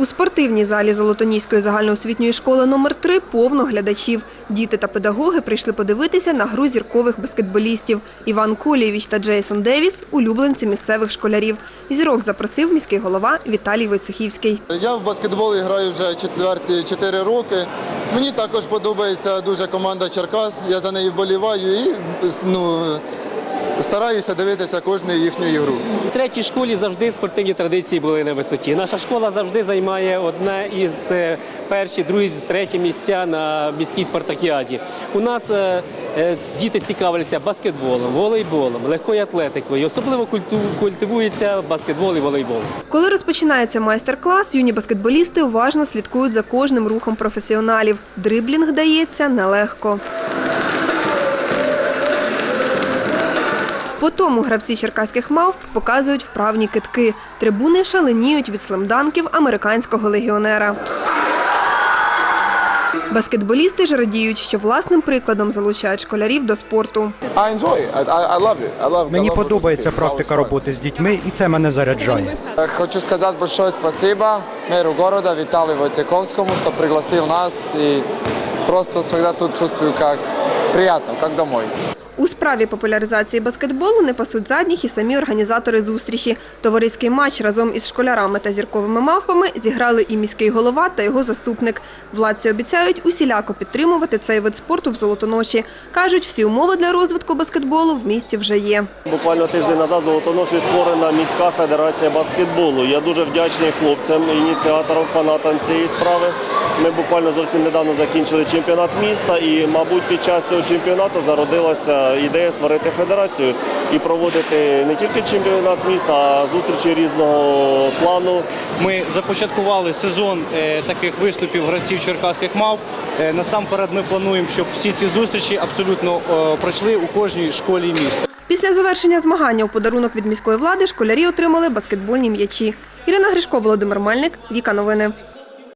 У спортивній залі Золотоніської загальноосвітньої школи номер 3 повно глядачів. Діти та педагоги прийшли подивитися на гру зіркових баскетболістів. Іван Колєвіч та Джейсон Девіс – улюбленці місцевих школярів. Зірок запросив міський голова Віталій Войцехівський. Я в баскетбол граю вже четверті 4 роки. Мені також подобається дуже команда Черкас. Я за неї вболіваю і ну, стараюся дивитися кожну їхню ігру. У третій школі завжди спортивні традиції були на висоті. Наша школа завжди займає одне із е, перші, другі, треті місця на міській спартакіаді. У нас е, е, діти цікавляться баскетболом, волейболом, легкою атлетикою. Особливо культивується баскетбол і волейбол. Коли розпочинається майстер-клас, юні баскетболісти уважно слідкують за кожним рухом професіоналів. Дриблінг дається нелегко. По тому гравці черкаських мавп показують вправні китки. Трибуни шаленіють від слемданків американського легіонера. Баскетболісти ж радіють, що власним прикладом залучають школярів до спорту. Мені подобається практика роботи з дітьми, і це мене заряджає. Хочу сказать большое спасибо мэру города Виталию Войцековскому, что пригласил нас и просто всегда тут чувствую как приятно, как домой. У справі популяризації баскетболу не пасуть задніх і самі організатори зустрічі. Товариський матч разом із школярами та зірковими мавпами зіграли і міський голова та його заступник. Владці обіцяють усіляко підтримувати цей вид спорту в Золотоноші. Кажуть, всі умови для розвитку баскетболу в місті вже є. Буквально тиждень назад Золотоноші створена міська федерація баскетболу. Я дуже вдячний хлопцям, ініціаторам, фанатам цієї справи. Ми буквально зовсім недавно закінчили чемпіонат міста, і, мабуть, під час цього чемпіонату зародилася ідея створити федерацію і проводити не тільки чемпіонат міста, а зустрічі різного плану. Ми започаткували сезон е, таких виступів гравців черкаських мав. Е, насамперед ми плануємо, щоб всі ці зустрічі абсолютно е, пройшли у кожній школі міста. Після завершення змагання у подарунок від міської влади школярі отримали баскетбольні м'ячі. Ірина Гришко, Володимир Мельник, Віка Новини.